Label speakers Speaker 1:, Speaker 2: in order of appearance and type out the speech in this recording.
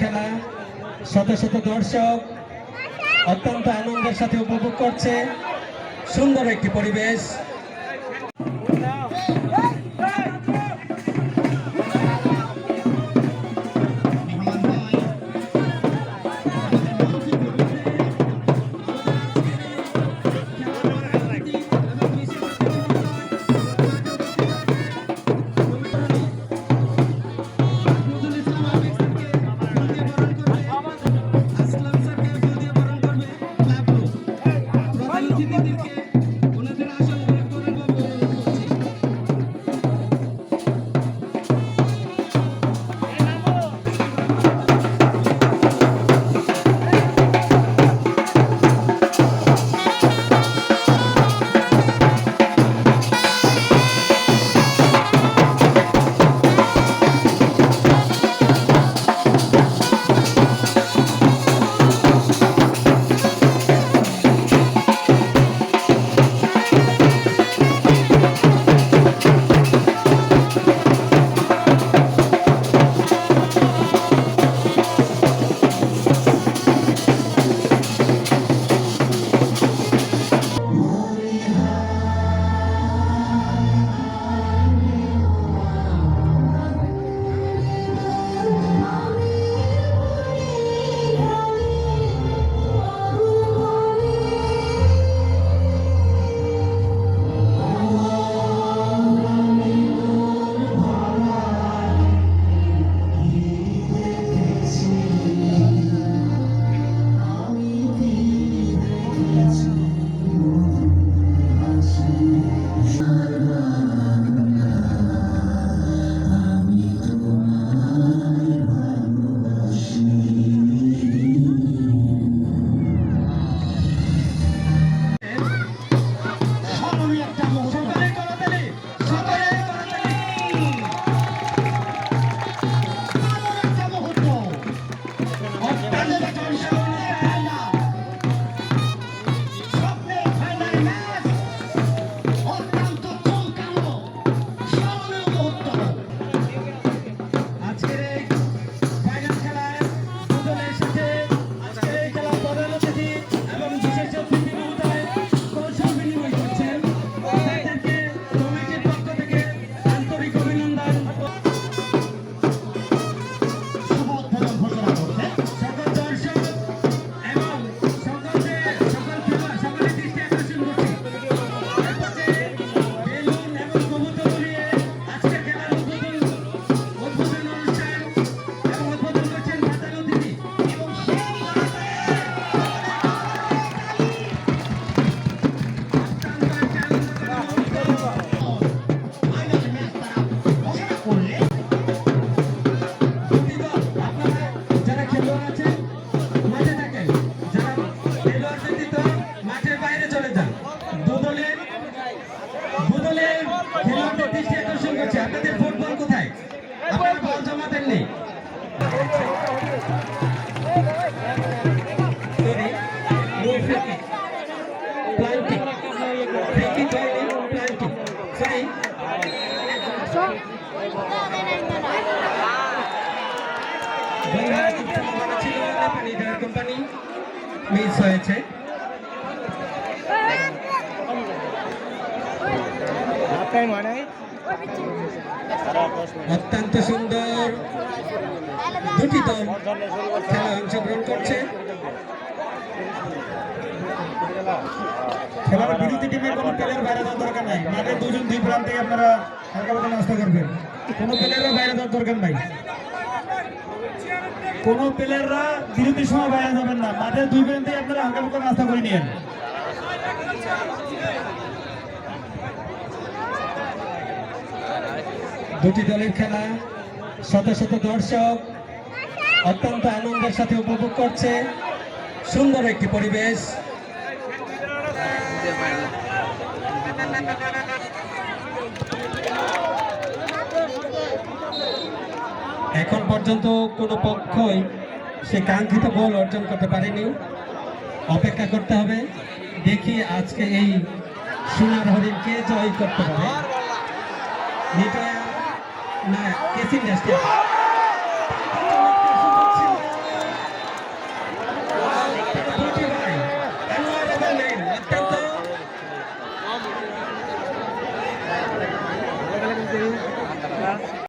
Speaker 1: খেলা। শত শত দর্শক অত্যন্ত আনন্দের সাথে উপভোগ করছে। সুন্দর একটি পরিবেশ। খেলোয়াড়দের দৃষ্টি আকর্ষণ করছে আপনাদের ফুটবল কোথায় আপনারা বল জমা দেননি Sorry, no
Speaker 2: টাইম হয় নাই
Speaker 1: অত্যন্ত সুন্দর দুটি দল খেলা অংশগ্রহণ করছে।
Speaker 3: খেলার বিরোধী টিমের কোনো প্লেয়ার বাইরে যাওয়ার দরকার নাই। মাঠের দুজন দুই প্রান্তে আপনারা হালকা পাতলা নাস্তা করবেন। কোনো প্লেয়াররা বাইরে যাওয়ার দরকার নাই। কোনো প্লেয়াররা বিরতির সময় বাইরে যাবেন না। মাঠের দুই প্রান্তে আপনারা হালকা পাতলা নাস্তা করে নিয়েন।
Speaker 1: দুটি দলের খেলা। শত শত দর্শক অত্যন্ত আনন্দের সাথে উপভোগ করছে। সুন্দর একটি পরিবেশ। এখন পর্যন্ত কোনো পক্ষই সে কাঙ্ক্ষিত গোল অর্জন করতে পারেনি। অপেক্ষা করতে হবে। দেখি আজকে এই সোনার হরিণ কে জয় করতে পারে। Now, it's in the step.